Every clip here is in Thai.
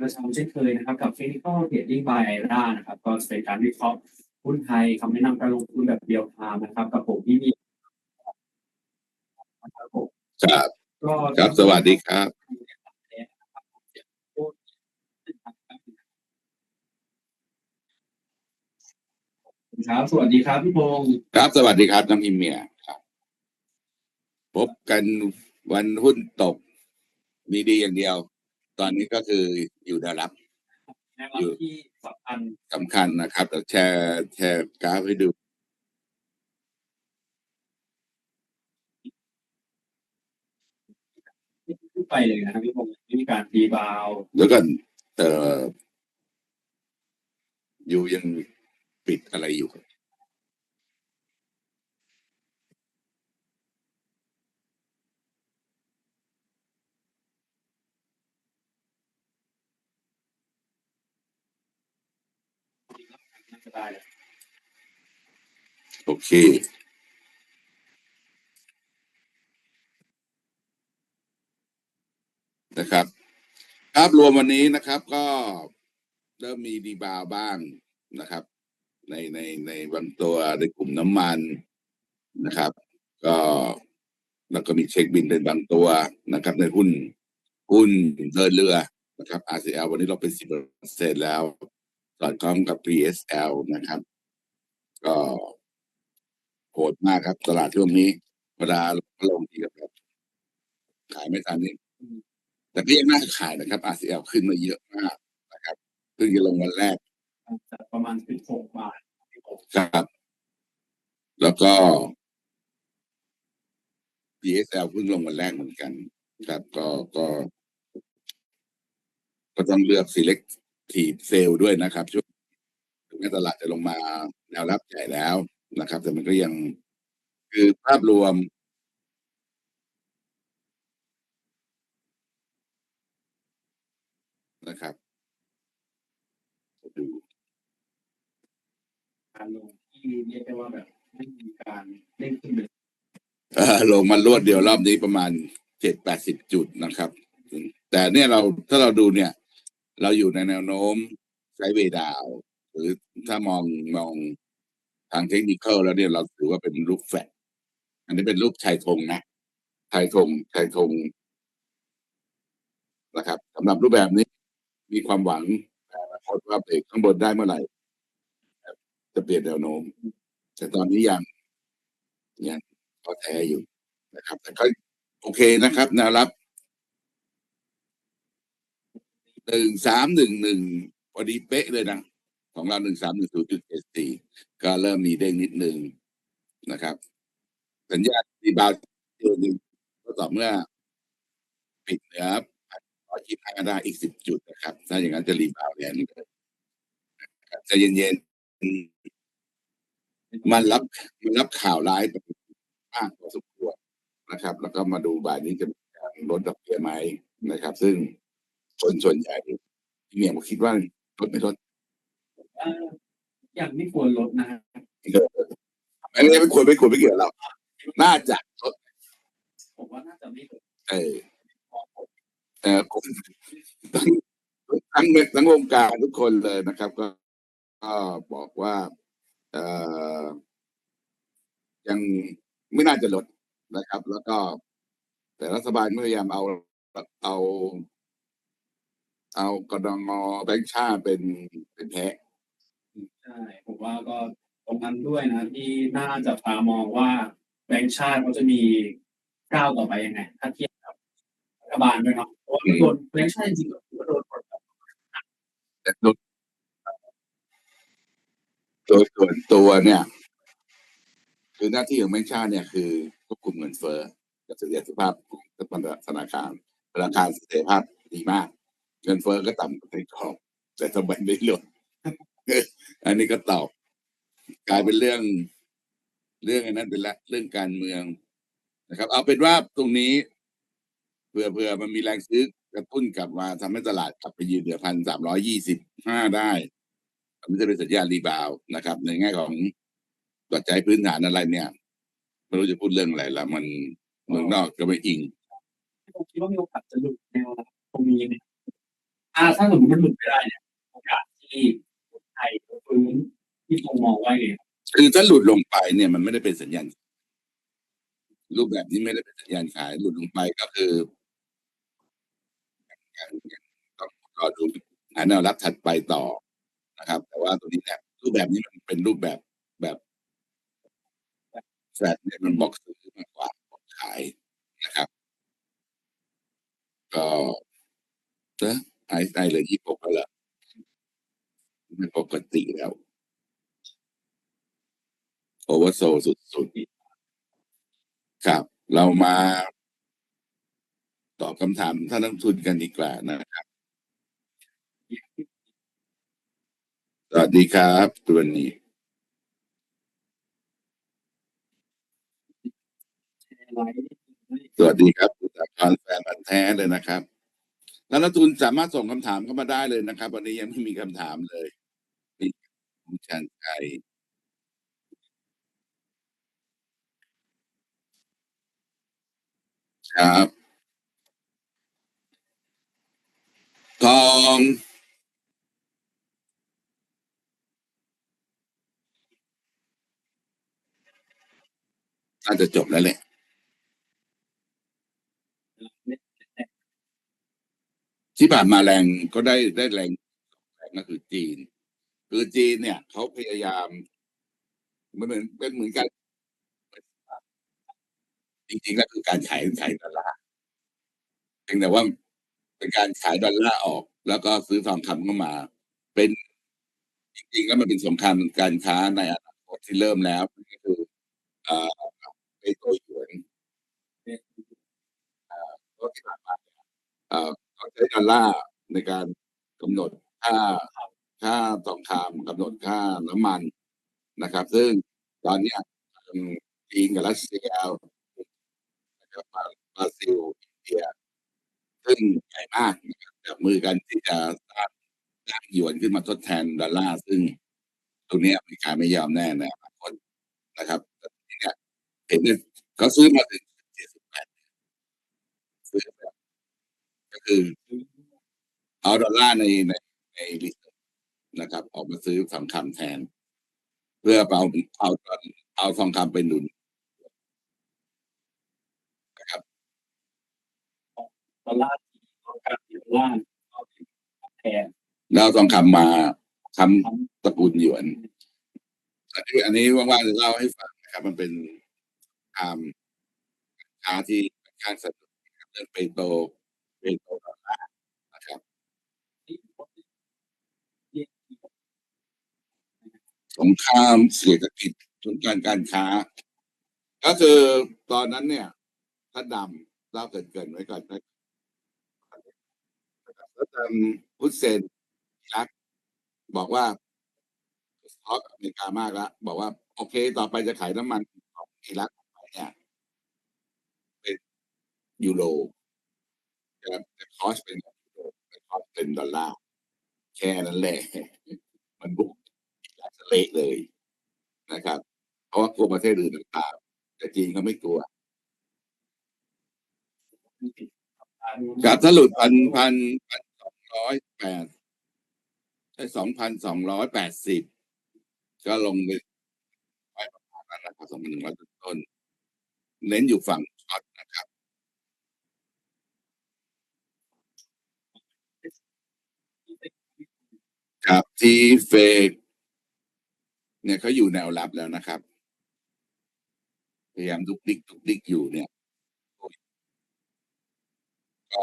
ประจำเช่นเคยนะครับกับ Technical Trading by IRA นะครับ ก็จะเป็นการวิเคราะห์หุ้นไทยคำแนะนำการลงทุนแบบเดียวทามนะครับ กับผมที่มีนะครับผมครับก็ครับสวัสดีครับ ครับสวัสดีครับพี่พงศ์ครับสวัสดีครับน้องอิมเมียครับ พบกันวันหุ้นตกดีๆอย่างเดียว ตอนนี้ก็คืออยู่แนวรับแนวรับที่สำคัญสำคัญนะครับเดี๋ยวแชร์แชร์กราฟให้ดูขึ้นไปเลยนะครับพี่พงศ์มีการรีบาวด์แล้วก็เอ่ออยู่ยังปิดอะไรอยู่ครับ น่าจะได้แล้วโอเคนะครับภาพรวมวันนี้นะครับก็เริ่มมีดีบาวบ้างนะครับ ในในในบางตัวในกลุ่มน้ำมันนะครับ ก็แล้วก็มีเช็คบินในบางตัวนะครับ ในหุ้นหุ้นเดินเรือนะครับ RCL วันนี้เราเป็นสิบเปอร์เซ็นแล้ว สอดคล้องกับ PSL นะครับ ก็โหดมากครับ ตลาดช่วงนี้เวลาลงทีครับขายไม่ทันนี่แต่ก็ยังน่าขายนะครับ RCL ขึ้นมาเยอะมากนะครับเพิ่งจะลงวันแรกจะประมาณสิบหกบาทพี่พงศ์ครับ แล้วก็ PSL เพิ่งลงวันแรกเหมือนกัน ครับ ก็ก็ ก็ต้องเลือก selective sale ด้วยนะครับ ช่วงถึงแม้ตลาดจะลงมาแนวรับใหญ่แล้วนะครับ แต่มันก็ยังคือภาพรวมนะครับดูการลงที่เรียกได้ว่าแบบไม่มีการเล่นขึ้นเลยลงมารวดเดียวรอบนี้ประมาณเจ็ดแปดสิบจุดนะครับ แต่เนี่ยเราถ้าเราดูเนี่ย เราอยู่ในแนวโน้มไซด์เวดาว หรือถ้ามองมองทางเทคนิคแล้วเนี่ยเราถือว่าเป็นรูปแฟลตอันนี้เป็นรูปชายธงนะชายธงชายธงนะครับสำหรับรูปแบบนี้มีความหวังแต่อนาคตว่าเบรกข้างบนได้เมื่อไหร่ จะเปลี่ยนแนวโน้ม แต่ตอนนี้ยังยังก็แท้อยู่นะครับ แต่ก็โอเคนะครับแนวรับ หนึ่งสามหนึ่งหนึ่งพอดีเป๊ะเลยนะ ของเราหนึ่งสามหนึ่งศูนย์จุดเจ็ดสี่ก็เริ่มมีเด้งนิดนึงนะครับ สัญญาณรีบาวตัวหนึ่งก็ต่อเมื่อปิดเหนือร้อยยี่สิบห้าได้อีกสิบจุดนะครับ ถ้าอย่างนั้นจะรีบาวแรงเลยนะครับใจเย็นๆมันรับมันรับข่าวร้ายไปมากพอสมควรนะครับ แล้วก็มาดูบ่ายนี้จะมีการลดดอกเบี้ยไหมนะครับ ซึ่ง คนส่วนใหญ่ที่เนี่ยผมคิดว่าลดไม่ลดเอ่ออย่างไม่ควรลดนะฮะอันนี้ไม่ควรไม่ควรไม่เกี่ยวกับเราน่าจะลดผมว่าน่าจะไม่ลดเออเออผมทั้งทั้งทั้งวงการทุกคนเลยนะครับ ก็ก็บอกว่าเออยังไม่น่าจะลดนะครับ แล้วก็ แต่รัฐบาลก็พยายามเอาเอา เอากดงแบงค์ชาติเป็นเป็นแพ้ใช่ผมว่าก็ตรงนั้นด้วยนะที่น่าจับตามองว่าแบงก์ชาติเขาจะมีก้าวต่อไปยังไงถ้าเทียบกับรัฐบาลด้วยเนาะเพราะว่าโดนแบงก์ชาติจริงๆก็ถือว่าโดนกดดันแต่โดยโดยส่วนตัวเนี่ย คือหน้าที่ของแบงค์ชาติเนี่ยคือควบคุมเงินเฟ้อกับเสถียรภาพของธนาคารธนาคารเสถียรภาพดีมาก เงินเฟ้อก็ต่ำกว่าในกรอบแต่ทำไมไม่ลดอันนี้ก็ตอบกลายเป็นเรื่องเรื่องอันนั้นเป็นละเรื่องการเมืองนะครับ เอาเป็นว่าตรงนี้เผื่อเผื่อมันมีแรงซื้อกระตุ้นกลับมาทำให้ตลาดกลับไปยืนเหนือพันสามร้อยี่สิบห้าได้มันจะเป็นสัญญาณรีบาวด์นะครับ ในแง่ของปัจจัยพื้นฐานอะไรเนี่ยไม่รู้จะพูดเรื่องอะไรละมันเมืองนอกก็ไม่อิงผมคิดว่ามีโอกาสจะหลุดแนวรับตรงนี้เนี่ย ถ้าถ้าสมมติมันหลุดไม่ได้เนี่ยโอกาสที่ไทยฟื้นที่คงมองไว้เลยคือถ้าหลุดลงไปเนี่ยมันไม่ได้เป็นสัญญาณ รูปแบบนี้ไม่ได้เป็นสัญญาณขายหลุดลงไปก็คือการต้องรอดูหาแนวรับถัดไปต่อนะครับ แต่ว่าตัวนี้เนี่ยรูปแบบนี้มันเป็นรูปแบบแบบแฟลตเนี่ยมันบอกซื้อมากกว่าบอกขายนะครับ ก็เอะ ไอไอเลยยี่ปกแล้วล่ะไม่ปกติแล้วโอเวอร์โซสุดๆครับ เรามาตอบคำถามท่านนักทุนกันดีกว่านะครับ สวัสดีครับตัวนี้สวัสดีครับคุณตาพรแฟนพันแท้เลยนะครับ นนักลงทุนสามารถส่งคำถามเข้ามาได้เลยนะครับ วันนี้ยังไม่มีคำถามเลยคุณชันชัยครับทองน่าจะจบแล้วแหละ ที่ผ่านมาแรงก็ได้ได้แรงแรงก็คือจีน คือจีนเนี่ยเขาพยายามมันเหมือนเป็นเหมือนกัน จริงๆแล้วคือการขายขายดอลลาร์เพียงแต่ว่าเป็นการขายดอลลาร์ออก แล้วก็ซื้อทองคำเข้ามา เป็นจริงๆแล้วมันเป็นสงครามการค้าในอนาคตที่เริ่มแล้วก็คือเอ่อไอโตหยวนเอ่อก็ที่ผ่านมาอ่อ เขาใช้ดอลลาร์ในการกำหนดค่าค่าทองคำกำหนดค่าน้ำมันนะครับ ซึ่งตอนเนี้ยทางจีนกับรัสเซียนะครับบราซิลอินเดีย ซึ่งใหญ่มากนะครับจับมือกันที่จะสร้างสร้างหยวนขึ้นมาทดแทนดอลลาร์ซึ่งตรงนี้อเมริกาไม่ยอมแน่นอนาคตนะครับแต่เนี้ยเห็นเนี่ยเขาซื้อมาถึงเจ็ดสิบแปดซื้อแบบก็ คือเอาดอลลาร์ในในในลิสต์นะครับ ออกมาซื้อทองคำแทน เพื่อเอาเอาเอาทองคำไปหนุนดอลลาร์ที่ต้องการดอลลาร์เอาไปแทนแล้วเอาทองคำมาทำตระกูลหยวนอันนี้อันนี้ว่างๆจะเล่าให้ฟังนะครับ มันเป็นอามค้าที่ค่อนข้างสนุกนะครับเรื่องเปโตร เปโตรดอลลาร์นะครับสงครามเศรษฐกิจสงครามการค้า ก็คือตอนนั้นเนี่ยท่านดำเล่าเกรินไว้ก่อนนะแล้วดำฮุสเซนอิรักบอกว่าทอกอเมริกามากแล้วบอกว่า โอเค ต่อไปจะขายน้ำมันของอิรักไปเนี่ยเป็นยูโร จะจะคอสเป็นยูโรคอสเป็นดอลลาร์แค่นั้นแหละ มันบุกอิรักเละเลยนะครับ เพราะว่ากลัวประเทศอื่นต่างๆแต่จีนเขาไม่กลัวกับถ้าหลุดพันพันพันสองร้อยแปดใช่สองพันสองร้อยแปดสิบก็ลงไปไปประมาณนั้นนะครับสองพันหนึ่งร้อยต้น เน้นอยู่ฝั่งช็อตนะครับ ครับที่เฟกเนี่ยเขาอยู่แนวรับแล้วนะครับ พยายามดุกดิกดุกดิกอยู่เนี่ยก็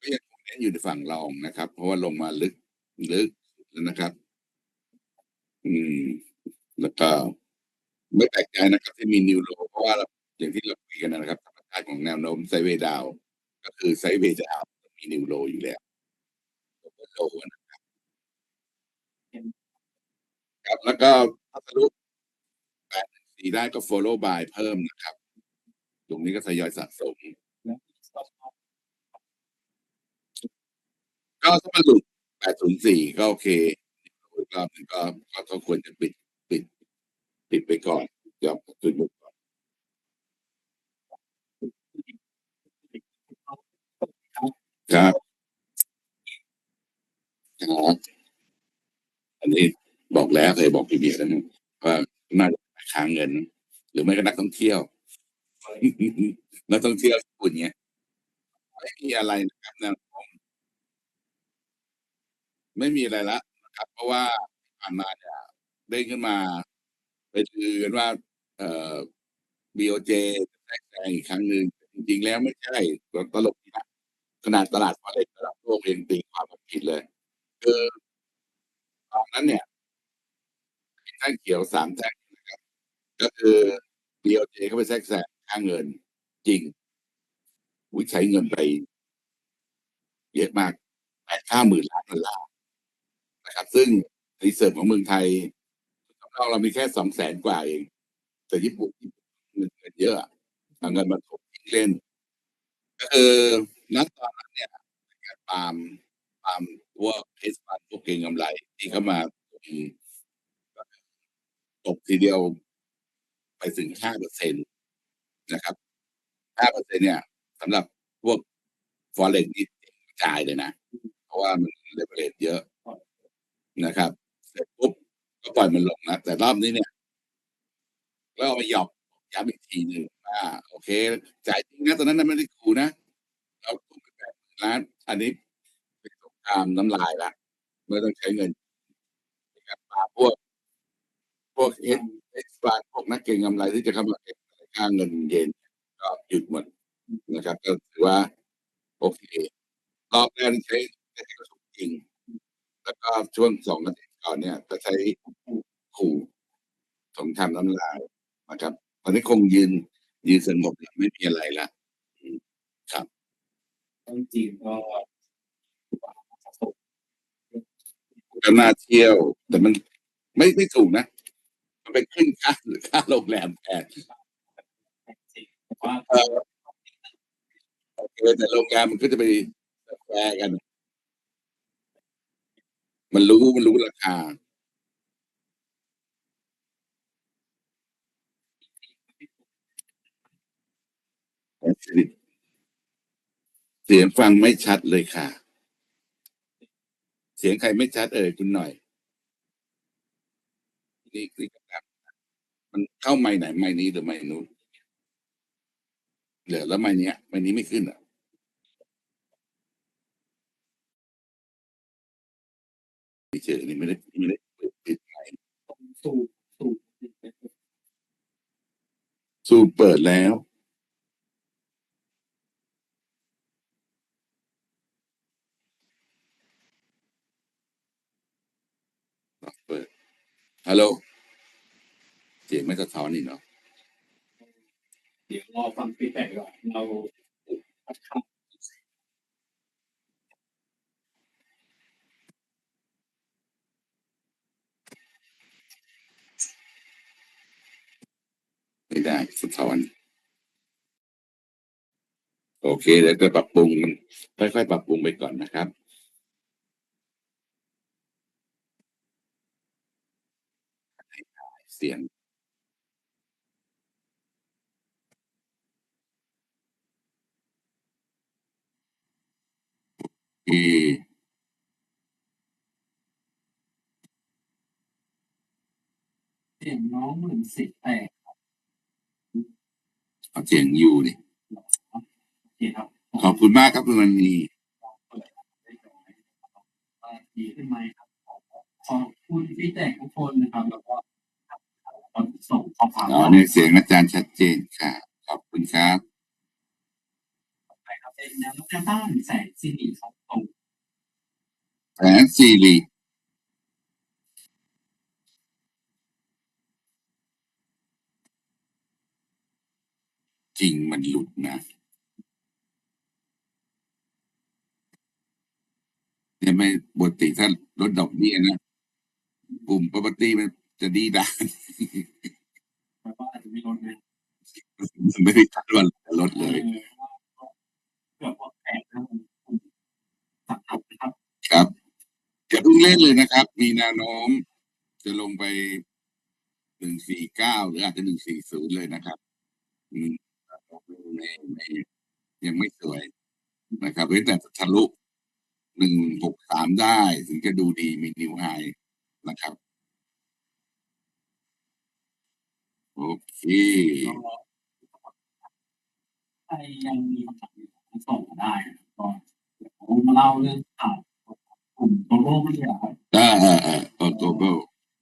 ก็ยังคงเน้นอยู่ในฝั่งรองนะครับ เพราะว่าลงมาลึกลึกแล้วนะครับ อืม แล้วก็ไม่แปลกใจนะครับ ที่มีนิวโลเพราะว่าเราอย่างที่เราคุยกันนะครับธรรมชาติของแนวโน้มไซเวดาว ก็คือไซเวดาว มีนิวโลอยู่แล้วโลนะครับครับแล้วก็ถ้าทะลุแปดสี่ได้ก็ follow by เพิ่มนะครับ ตรงนี้ก็ทยอยสะสม ก็ถ้ามันหลุด804ก็โอเคอีกรอบหนึงก็ก็ก็ควรจะปิดปิด ปิดไปก่อนยอมจุดหยุดก่อน ครับครับอันนี้บอกแล้วเคยบอกพี่เบียร์แล้วนะว่าน่าจะค้างเงิน หรือไม่ก็นักท่องเที่ยว นักท่องเที่ยวญี่ปุ่นเนี่ยไม่มีอะไรนะครับนะผมไม่มีอะไรละนะครับ เพราะว่าผ่านมาเนี่ยได้ขึ้นมา ไปลือกันว่า เอ่อ BOJ จะแทรกแซงอีกครั้งหนึ่งจริงๆแล้วไม่ใช่ตลกดีนะ ขนาดตลาดฟอเร็กระดับโลกเองตีความผิดเลย คือตอนนั้นเนี่ยแท่งเขียวสามแท่งนะครับ ก็คือ BOJ เข้าไปแทรกแซงค่าเงินจริง วิใช้เงินไป เยอะมากแปดห้าหมื่นล้านดอลลาร์นะครับ ซึ่งรีเซิร์ฟของเมืองไทยเราเรามีแค่สองแสนกว่าเอง แต่ญี่ปุ่นเงินเยอะอะเอาเงินมาถมเล่นก็คือ ณตอนนั้นเนี่ยการปามปามพวกเฮสฟันพวกเก่งกำไรที่เข้ามาตกทีเดียวไปถึงห้าเปอร์เซ็นตนะครับห้าเปอร์เซ็นเนี่ยสำหรับพวกฟอเร็กนี่กระจายเลยนะ เพราะว่ามันเลเวลเลเยอะนะครับเสร็จปุ๊บก็ปล่อยมันลงนะแต่รอบนี้เนี่ยก็เอามาหยอกย้ำอีกทีหนึ่งว่าโอเค จ่ายจริงนะตอนนั้นไม่ได้ขู่นะ เราถูกไปแปดล้านอันนี้เป็นสงครามน้ำลายละไม่ต้องใช้เงินในการปราบพวก พวกเอสเอ็กซ์บาพวกนักเก็งกำไรที่จะเข้ามาเก็บค่าเงินเยนก็หยุดหมดนะครับก็ถือว่าโอเครอบแรกนี่ใช้ใช้กระสุนจริง แล้วก็ช่วงสองอาทิตย์ก่อนเนี่ยก็ใช้ขู่สงครามน้ำลายนะครับตอนนี้คงยืนยืนสงบแล้วไม่มีอะไรละ จริงๆก็ก็น่าเที่ยว แต่มันไม่ไม่ถูกนะ มันไปขึ้นค่าหรือค่าโรงแรมแทนว่าเออโอเคแต่โรงแรมมันก็จะไปแฟร์กัน มันรู้มันรู้ราคา เสียงฟังไม่ชัดเลยค่ะ เสียงใครไม่ชัดเอ่ยคุณหน่อย นี่นี่ครับมันเข้าไม้ไหนไม้นี้หรือไม้นู้นเหลือแล้วไม้เนี้ยไม้นี้ไม่ขึ้นอะเฉยๆนี่ไม่ได้ไม่ได้เปิดปิดไมค์สูบสูบสูบเปิดแล้ว เปิด ฮัลโหลเสียงไม่สะท้อนนี่เนาะเดี๋ยวรอฟังฟีดแบ็กก่อนเราไม่ได้สะท้อน โอเคเดี๋ยวจะปรับปรุงค่อยๆปรับปรุงไปก่อนนะครับ เสียงเอเสียงน้องเหมือนเสียงแตกเอาเสียงอยู่ดิโอเคครับขอบคุณมากครับคุณมันนีเปิดได้เลยว่าดีขึ้นไหมครับขอบคุณฟีดแบ็กทุกคนนะครับ แล้วก็ ส่งข้อความอ๋อเนี่ยเสียงอาจารย์ชัดเจนค่ะ ขอบคุณครับไปครับเป็นแนวแนวต้านแสงสีเหลืองตรงแผนซีรีจริงมันหลุดนะเนี่ยไม่ปกติถ้าลดดอกเบี้ยนะกลุ่ม property มันจะดีด้าน แล้วก็อาจจะไม่ลดนะ มัน ไม่ได้คาดว่าจะลดเลยเกือบหมดแผงนะครับสับขับนะครับครับอย่าเพิ่งเล่นเลยนะครับ มีแนวโน้ม จะลงไปหนึ่งสี่เก้าหรืออาจจะหนึ่งสี่ศูนย์เลยนะครับไม่ไม่ยังไม่สวยนะครับเว้นแต่ทะลุหนึ่งหกสามได้ ถึงจะดูดีมีนิวไฮนะครับ โอเค รยังมีคำถามอยู่ส่งมาได้นะครับก็เดี๋ยวผมมาเล่าเรื่องข่าวกลุ่มโตโร่ไม่เหรอครับอ่าอ่าอ่าตัวตัวเบล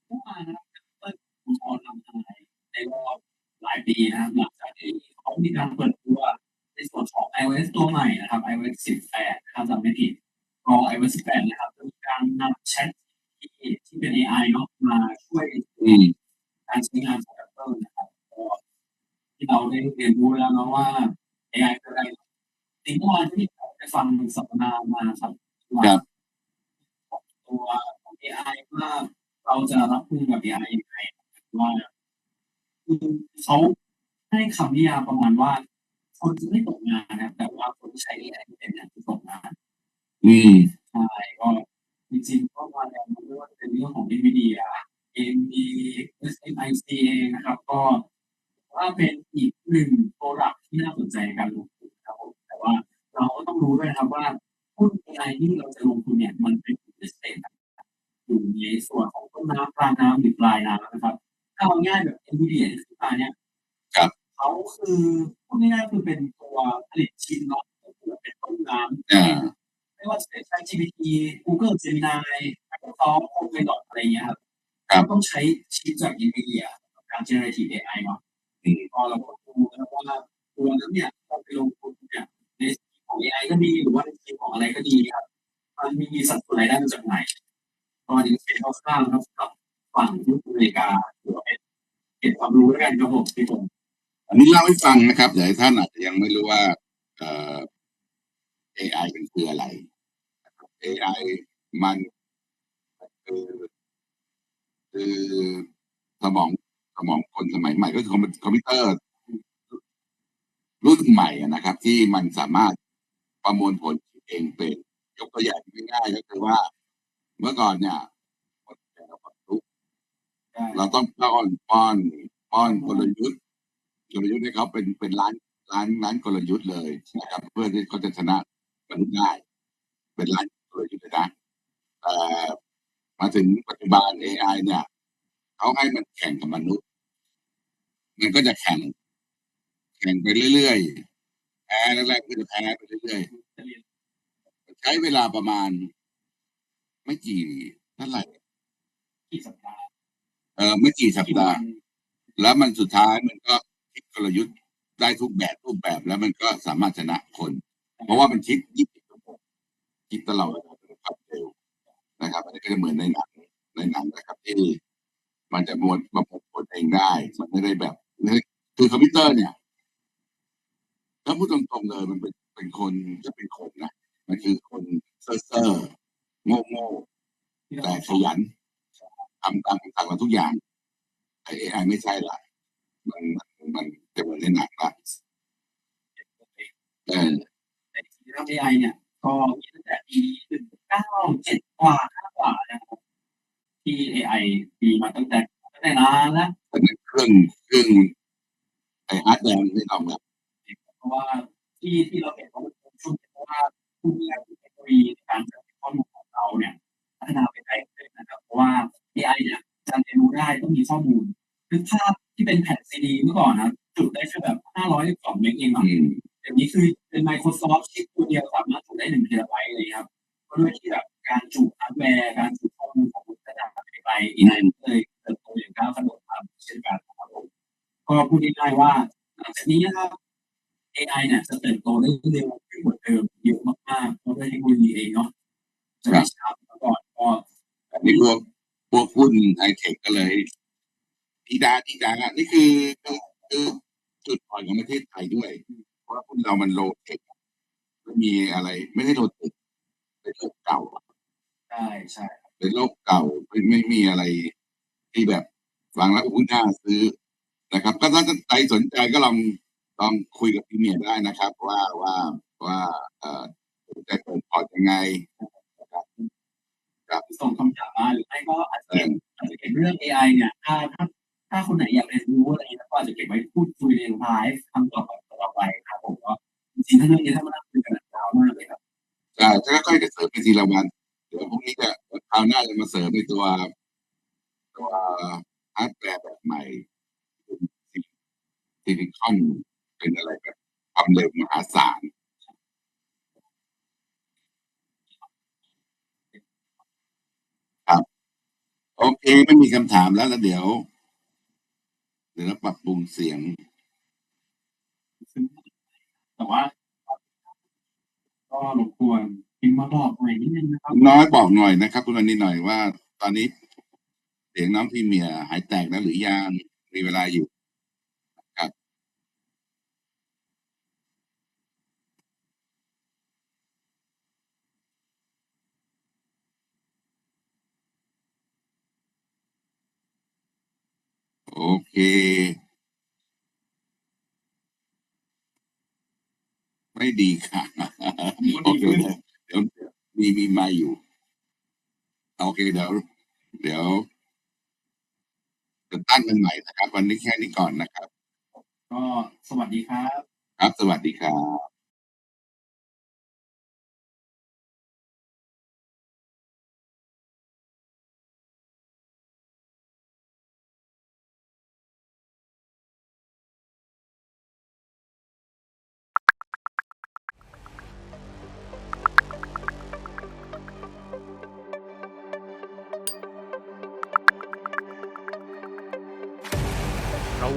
เมื่อวานนะครับเปิดคุณออทำอะไรในรอบหลายปีนะครับหลังจากที่เขามีการเปิดตัวในส่วนของ iOS ตัวใหม่นะครับ iOS 18นะครับจำไม่ผิดก็ iOS 18นะครับจะมีการนำแชทที่ที่เป็น AI เนาะมาช่วยอืม การใช้งานของ Apple นะครับก็ที่เราได้เรียนรู้แล้วนะว่า AI คืออะไรจริงเมื่อวานที่ผมได้ฟังสัมมนามาครับว่าครับตัวของ AI ว่าเราจะรับมือกับ AI ยังไงว่าคือเขาให้คำนิยามประมาณว่า คนจะไม่ตกงานนะแต่ว่าคนที่ใช้ AI เป็นเนี่ยจะตกงาน อืมใช่ก็จริงๆก็มาแรงมันไม่ว่าจะเป็นเรื่องของ NVIDIA AMD SMIC เองนะครับ ก็ ว่าเป็นอีกหนึ่งโปรดักที่น่าสนใจในการลงทุนครับผมแต่ว่าเราก็ต้องรู้ด้วยนะครับว่าหุ้น AI ที่เราจะลงทุนเนี่ยมันเป็นหุ้นเศษอยู่ในส่วนของต้นน้ำกลางน้ำหรือปลายน้ำนะครับถ้าเอาง่ายแบบ NVIDIA ที่ขึ้นมาเนี่ยครับเขาคือพูดง่ายๆคือเป็นตัวผลิตชิ้นเนาะก็คือเป็นต้นน้ำอ่าไม่ว่าจะเป็น ChatGPT Google Gemini Microsoft Copilot อะไรเงี้ยครับครับก็ต้องใช้ชิปจาก NVIDIA เล่าให้ฟังนะครับเดี๋ยวท่านอาจจะยังไม่รู้ว่าเอ่อ AI เป็นคืออะไร AI มันคือคือสมองสมองคนสมัยใหม่ ก็คือคอมพิวเตอร์รุ่นใหม่นะครับ ที่มันสามารถประมวลผลเองเป็น ยกตัวอย่างง่ายๆก็คือว่า เมื่อก่อนเนี่ยคนแต่ละคนรู้ได้เราต้องป้อนป้อนป้อนกลยุทธ์ กลยุทธ์ให้เขาเป็นเป็นร้านร้านร้านกลยุทธ์เลยนะครับเพื่อที่เขาจะชนะมนุษย์ได้เป็นร้านกลยุทธ์เลยนะแต่มาถึงปัจจุบัน AI เนี่ยเขาให้มันแข่งกับมนุษย์ มันก็จะแข่ง แข่งไปเรื่อยๆแพ้แรกๆก็จะแพ้ไปเรื่อยจะเรียนๆใช้เวลาประมาณ ไม่กี่เท่าไหร่กี่สัปดาห์เออไม่กี่สัปกี่ดาวัห์นแล้วมันสุดท้ายมันก็ คิดกลยุทธ์ได้ทุกแบบทุกแบบแล้วมันก็สามารถชนะคน เพราะว่ามันคิดยี่สิบชั่วโมงคิดตลอดเวลาเป็นความเร็วนะครับอันนี้ก็จะเหมือนในหนังในหนังนะครับที่มันจะมวลประมวลผลเองได้ มันไม่ได้แบบคือคอมพิวเตอร์เนี่ยถ้าพูดตรงๆเลยมันเป็นเป็นคนก็เป็นคนนะมันคือคนเซ่อเซ่อโง่โง่แต่ขยันทำตามคำสั่งเราทุกอย่างไอเอไอไม่ใช่ละมัน มันมันจะเหมือนในหนังละเออในทีม AI เนี่ย ก็มีตั้งแต่ปีหนึ่งเก้าเจ็ดกว่าห้ากว่านะครับที่ AI มีมาตั้งแต่ตั้งแต่นานแล้วแต่ในเครื่องเครื่องไอฮาร์ดแวร์มันไม่ต้องแล้วเพราะว่าที่ที่เราเห็นว่ามันเป็นช่วงเพราะว่าผู้มีเทคโนโลยีในการจัดข้อมูลของเราเนี่ยพัฒนาไปไกลขึ้นนะครับ เพราะว่า AI เนี่ยจะเรียนรู้ได้ต้องมีข้อมูลคือภาพ ที่เป็นแผ่นซีดีเมื่อก่อนนะจุดได้แค่แบบห้าร้อยสองเมกเองเนาะอืมเดี๋ยวนี้คือเป็น Microsoft ชิปตัวเดียวสามารถจุได้หนึ่งเทราไบต์เลยครับก็ด้วยที่แบบการจุฮาร์ดแวร์การจุข้อมูลของมันระดับไปไกลอีกนั้นเลยเติบโตอย่างก้าวกระโดดครับเช่นกันครับผมก็พูดง่ายๆว่าหลังจากนี้นะครับ AI เนี่ยจะเติบโตได้เร็วขึ้นกว่าเดิมเยอะมากๆเพราะด้วยเทคโนโลยีเองเนาะจะไม่ช้าเมื่อก่อนก็อันนี้พวกพวกหุ้นไฮเทค ก็เลยดีดาดีดาอะนี่คือคือคือจุดอ่อนของประเทศไทยด้วย เพราะว่าหุ้นเรามันโลเทคไม่มีอะไร ไม่ได้โลเทคเป็นโลกเก่าอะใช่ใช่เป็นโลกเก่าไม่ไม่มีอะไรที่แบบฟังแล้วอุ้ยน่าซื้อนะครับ ก็ถ้าใครสนใจก็ลองลองคุยกับพี่เมียได้นะครับ ว่าว่าว่าเอ่อจะเปิดพอร์ตยังไงนะครับส่งคำถามมาหรือไม่ก็อาจจะเอออาจจะเก็บเรื่อง AI เนี่ย ถ้าถ้า ถ้าคนไหนอยากเรียนรู้อะไรเงี้ก็อาจจะเก็บไว้พูดคุยในไลฟ์ครั้งต่อไปต่อไปครับผมก็จริงๆถ้าเรื่องนี้ถ้ามานั่งคุยกันยาวมากเลยทีละวันเดี๋ยวพรุ่งนี้จะคราวหน้าจะมาเสริมในตัวตัวฮาร์ดแวร์แบบใหม่ซิลิคอนเป็นอะไรแบบความเร็วมหาศาลครับโอเคไม่มีคำถามแล้วแล้วเดี๋ยว ปรับปรุงเสียง แต่ว่า ก็รบกวนพิมพ์มาบอกหน่อยนิดนึงนะครับคุณน้อยบอกหน่อยนะครับคุณวันนี้หน่อยว่า ตอนนี้ เสียงน้องพี่เมียหายแตกแล้วหรือยังมีเวลาอยู่ โอเค ไม่ดีค่ะโอเคเดี๋ยวเดี๋ยวมีมีมาอยู่ โอเคเดี๋ยวเดี๋ยวจะตั้งกันใหม่นะครับ วันนี้แค่นี้ก่อนนะครับ ก็สวัสดีครับ ครับ สวัสดีครับ